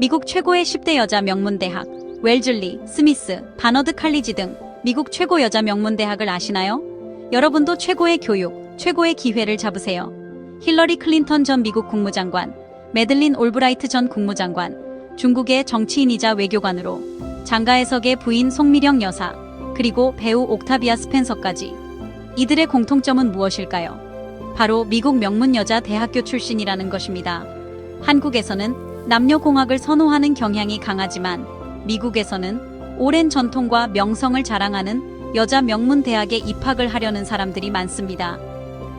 미국 최고의 10대 여자 명문대학, 웰즐리, 스미스, 바너드 칼리지 등 미국 최고 여자 명문대학을 아시나요? 여러분도 최고의 교육, 최고의 기회를 잡으세요. 힐러리 클린턴 전 미국 국무장관, 메들린 올브라이트 전 국무장관, 중국의 정치인이자 외교관으로 장가해석의 부인 송미령 여사, 그리고 배우 옥타비아 스펜서까지. 이들의 공통점은 무엇일까요? 바로 미국 명문 여자 대학교 출신이라는 것입니다. 한국에서는 남녀공학을 선호하는 경향이 강하지만 미국에서는 오랜 전통과 명성을 자랑하는 여자 명문 대학에 입학을 하려는 사람들이 많습니다.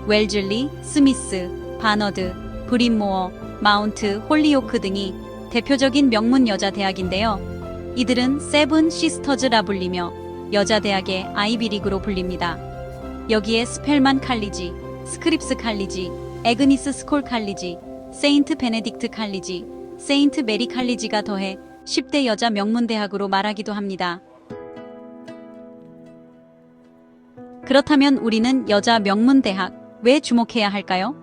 웰즐리, 스미스, 바너드, 브린모어, 마운트, 홀리오크 등이 대표적인 명문 여자 대학인데요. 이들은 세븐 시스터즈라 불리며 여자 대학의 아이비리그로 불립니다. 여기에 스펠만 칼리지, 스크립스 칼리지, 에그니스 스콜 칼리지, 세인트 베네딕트 칼리지, 세인트 메리 칼리지가 더해 10대 여자 명문 대학으로 말하기도 합니다. 그렇다면 우리는 여자 명문 대학 왜 주목해야 할까요?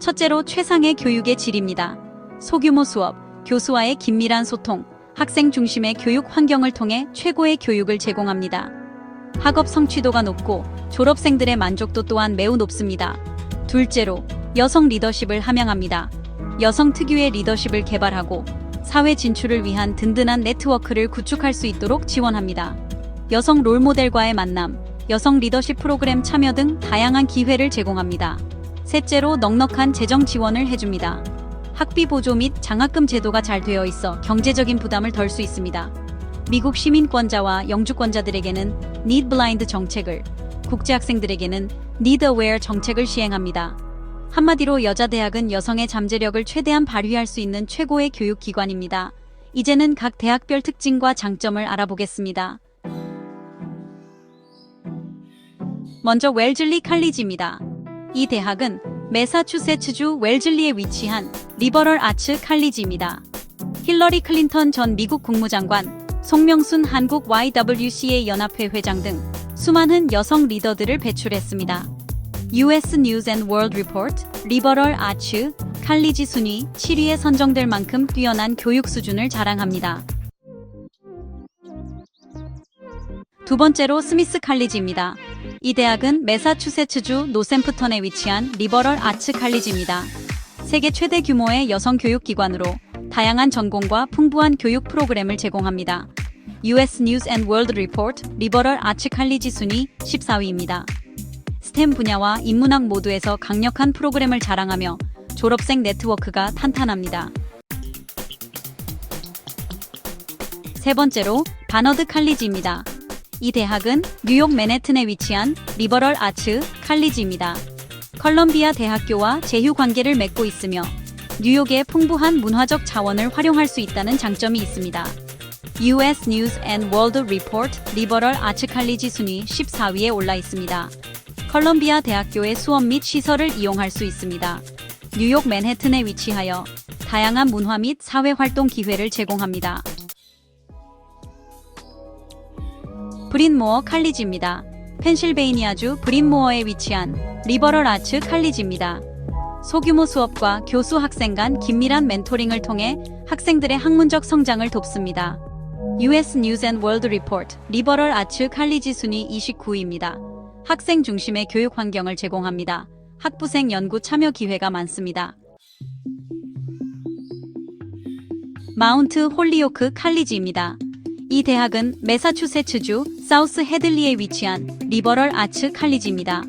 첫째로 최상의 교육의 질입니다. 소규모 수업, 교수와의 긴밀한 소통, 학생 중심의 교육 환경을 통해 최고의 교육을 제공합니다. 학업 성취도가 높고 졸업생들의 만족도 또한 매우 높습니다. 둘째로 여성 리더십을 함양합니다. 여성 특유의 리더십을 개발하고 사회 진출을 위한 든든한 네트워크를 구축할 수 있도록 지원합니다. 여성 롤모델과의 만남, 여성 리더십 프로그램 참여 등 다양한 기회를 제공합니다. 셋째로 넉넉한 재정 지원을 해줍니다. 학비 보조 및 장학금 제도가 잘 되어 있어 경제적인 부담을 덜 수 있습니다. 미국 시민권자와 영주권자들에게는 Need Blind 정책을, 국제학생들에게는 Need Aware 정책을 시행합니다. 한마디로 여자 대학은 여성의 잠재력을 최대한 발휘할 수 있는 최고의 교육 기관입니다. 이제는 각 대학별 특징과 장점을 알아보겠습니다. 먼저 웰즐리 칼리지입니다. 이 대학은 매사추세츠주 웰즐리에 위치한 리버럴 아츠 칼리지입니다. 힐러리 클린턴 전 미국 국무장관, 송명순 한국 YWCA 연합회 회장 등 수많은 여성 리더들을 배출했습니다. US News and World Report 리버럴 아츠 칼리지 순위 7위에 선정될 만큼 뛰어난 교육 수준을 자랑합니다. 두 번째로 스미스 칼리지입니다. 이 대학은 매사추세츠주 노샘프턴에 위치한 리버럴 아츠 칼리지입니다. 세계 최대 규모의 여성 교육 기관으로 다양한 전공과 풍부한 교육 프로그램을 제공합니다. US News and World Report 리버럴 아츠 칼리지 순위 14위입니다. 스템 분야와 인문학 모두에서 강력한 프로그램을 자랑하며 졸업생 네트워크가 탄탄합니다. 세 번째로 바너드 칼리지입니다. 이 대학은 뉴욕 맨해튼에 위치한 리버럴 아츠 칼리지입니다. 컬럼비아 대학교와 제휴 관계를 맺고 있으며 뉴욕의 풍부한 문화적 자원을 활용할 수 있다는 장점이 있습니다. US News and World Report 리버럴 아츠 칼리지 순위 14위에 올라 있습니다. 컬럼비아 대학교의 수업 및 시설을 이용할 수 있습니다. 뉴욕 맨해튼에 위치하여 다양한 문화 및 사회 활동 기회를 제공합니다. 브린모어 칼리지입니다. 펜실베이니아주 브린모어에 위치한 리버럴 아츠 칼리지입니다. 소규모 수업과 교수 학생 간 긴밀한 멘토링을 통해 학생들의 학문적 성장을 돕습니다. US News and World Report 리버럴 아츠 칼리지 순위 29위입니다. 학생 중심의 교육 환경을 제공합니다. 학부생 연구 참여 기회가 많습니다. 마운트 홀리오크 칼리지입니다. 이 대학은 매사추세츠주 사우스 헤들리에 위치한 리버럴 아츠 칼리지입니다.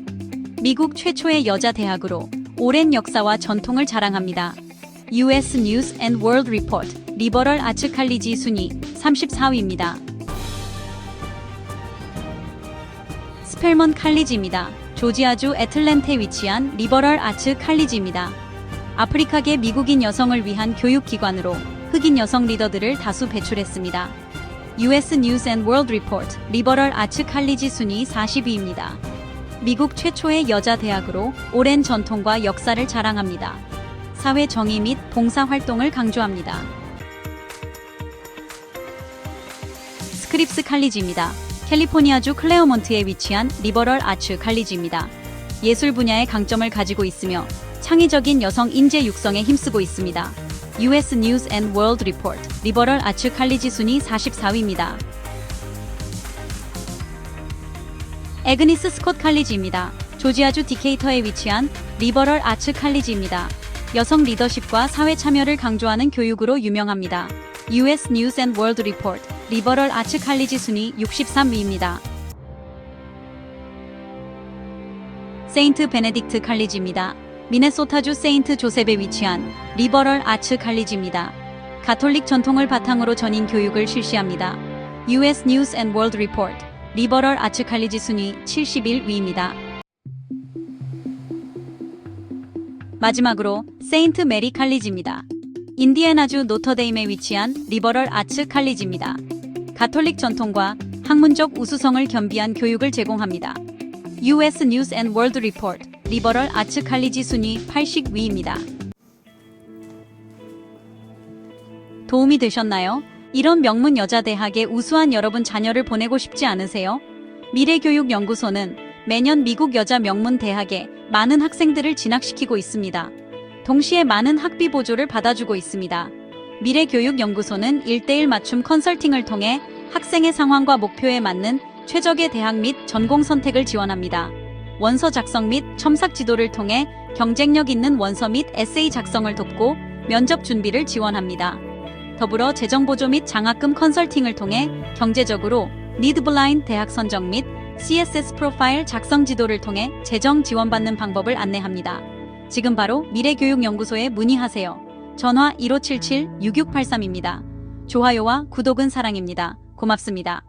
미국 최초의 여자 대학으로 오랜 역사와 전통을 자랑합니다. US News and World Report 리버럴 아츠 칼리지 순위 34위입니다. 스펠먼 칼리지입니다. 조지아주 애틀랜타에 위치한 리버럴 아츠 칼리지입니다. 아프리카계 미국인 여성을 위한 교육기관으로 흑인 여성 리더들을 다수 배출했습니다. US News and World Report 리버럴 아츠 칼리지 순위 40위입니다. 미국 최초의 여자 대학으로 오랜 전통과 역사를 자랑합니다. 사회 정의 및 봉사 활동을 강조합니다. 스크립스 칼리지입니다. 캘리포니아주 클레어몬트에 위치한 리버럴 아츠 칼리지입니다. 예술 분야의 강점을 가지고 있으며 창의적인 여성 인재 육성에 힘쓰고 있습니다. US News and World Report 리버럴 아츠 칼리지 순위 44위입니다. 에그니스 스콧 칼리지입니다. 조지아주 디케이터에 위치한 리버럴 아츠 칼리지입니다. 여성 리더십과 사회 참여를 강조하는 교육으로 유명합니다. US News and World Report 리버럴 아츠 칼리지 순위 63위입니다. 세인트 베네딕트 칼리지입니다. 미네소타주 세인트 조셉에 위치한 리버럴 아츠 칼리지입니다. 가톨릭 전통을 바탕으로 전인 교육을 실시합니다. US News and World Report 리버럴 아츠 칼리지 순위 71위입니다. 마지막으로 세인트 메리 칼리지입니다. 인디애나주 노터데임에 위치한 리버럴 아츠 칼리지입니다. 가톨릭 전통과 학문적 우수성을 겸비한 교육을 제공합니다. US News and World Report 리버럴 아츠 칼리지 순위 80위입니다. 도움이 되셨나요? 이런 명문 여자 대학에 우수한 여러분 자녀를 보내고 싶지 않으세요? 미래교육연구소는 매년 미국 여자 명문 대학에 많은 학생들을 진학시키고 있습니다. 동시에 많은 학비 보조를 받아주고 있습니다. 미래교육연구소는 1대1 맞춤 컨설팅을 통해 학생의 상황과 목표에 맞는 최적의 대학 및 전공 선택을 지원합니다. 원서 작성 및 첨삭 지도를 통해 경쟁력 있는 원서 및 에세이 작성을 돕고 면접 준비를 지원합니다. 더불어 재정 보조 및 장학금 컨설팅을 통해 경제적으로 니드 블라인 대학 선정 및 CSS 프로파일 작성 지도를 통해 재정 지원받는 방법을 안내합니다. 지금 바로 미래교육연구소에 문의하세요. 전화 1577-6683입니다. 좋아요와 구독은 사랑입니다. 고맙습니다.